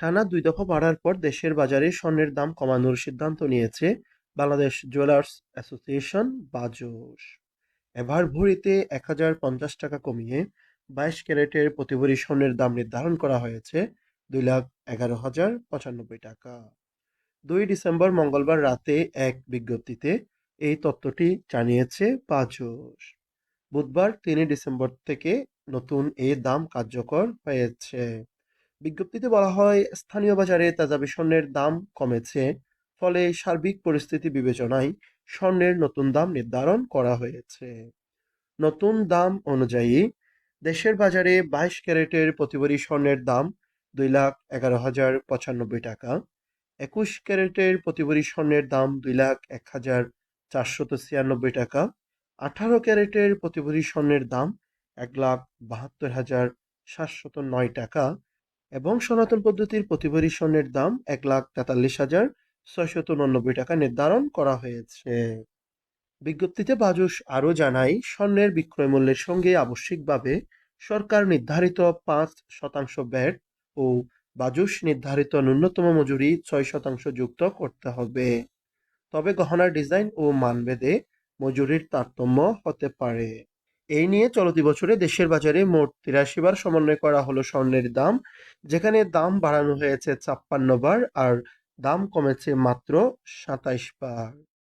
টানা দুই দফা বাড়ার পর দেশের বাজারে স্বর্ণের দাম কমানোর সিদ্ধান্ত নিয়েছে বাংলাদেশ জুয়েলার্স অ্যাসোসিয়েশন বাজস এবার ভরিতে এক হাজার পঞ্চাশ টাকা কমিয়ে বাইশ ক্যারেটের প্রতি ভরি স্বর্ণের দাম নির্ধারণ করা হয়েছে দুই লাখ এগারো হাজার পঁচানব্বই টাকা। দুই ডিসেম্বর মঙ্গলবার রাতে এক বিজ্ঞপ্তিতে এই তথ্যটি জানিয়েছে বাজস বুধবার তিনই ডিসেম্বর থেকে নতুন এই দাম কার্যকর হয়েছে। বিজ্ঞপ্তিতে বলা হয়, স্থানীয় বাজারে তেজাবি স্বর্ণের দাম কমেছে, ফলে সার্বিক পরিস্থিতি বিবেচনায় স্বর্ণের নতুন দাম নির্ধারণ করা হয়েছে। নতুন দাম অনুযায়ী, দেশের বাজারে বাইশ ক্যারেটের প্রতিভরি স্বর্ণের দাম দুই লাখ এগারো হাজার পঁচানব্বই টাকা, একুশ ক্যারেটের প্রতিভরি স্বর্ণের দাম দুই লাখ এক হাজার চারশত ছিয়ানব্বই টাকা, আঠারো ক্যারেটের প্রতিভরি স্বর্ণের দাম এক লাখ বাহাত্তর হাজার সাতশত নয় টাকা এবং সনাতন পদ্ধতির প্রতিভরি স্বর্ণের দাম এক লাখ তেতাল্লিশ হাজার ছয়শত উননব্বই টাকা নির্ধারণ করা হয়েছে। বিজ্ঞপ্তিতে বাজুস আরও জানায়, স্বর্ণের বিক্রয় মূল্যের সঙ্গে আবশ্যিকভাবে সরকার নির্ধারিত পাঁচ শতাংশ ব্যাট ও বাজুস নির্ধারিত ন্যূনতম মজুরি ছয় শতাংশ যুক্ত করতে হবে। তবে গহনার ডিজাইন ও মানভেদে মজুরির তারতম্য হতে পারে। এই নিয়ে চলতি বছরে দেশের বাজারে মোট তিরাশি বার সমন্বয় করা হলো স্বর্ণের দাম, যেখানে দাম বাড়ানো হয়েছে ছাপ্পান্ন বার আর দাম কমেছে মাত্র সাতাইশ বার।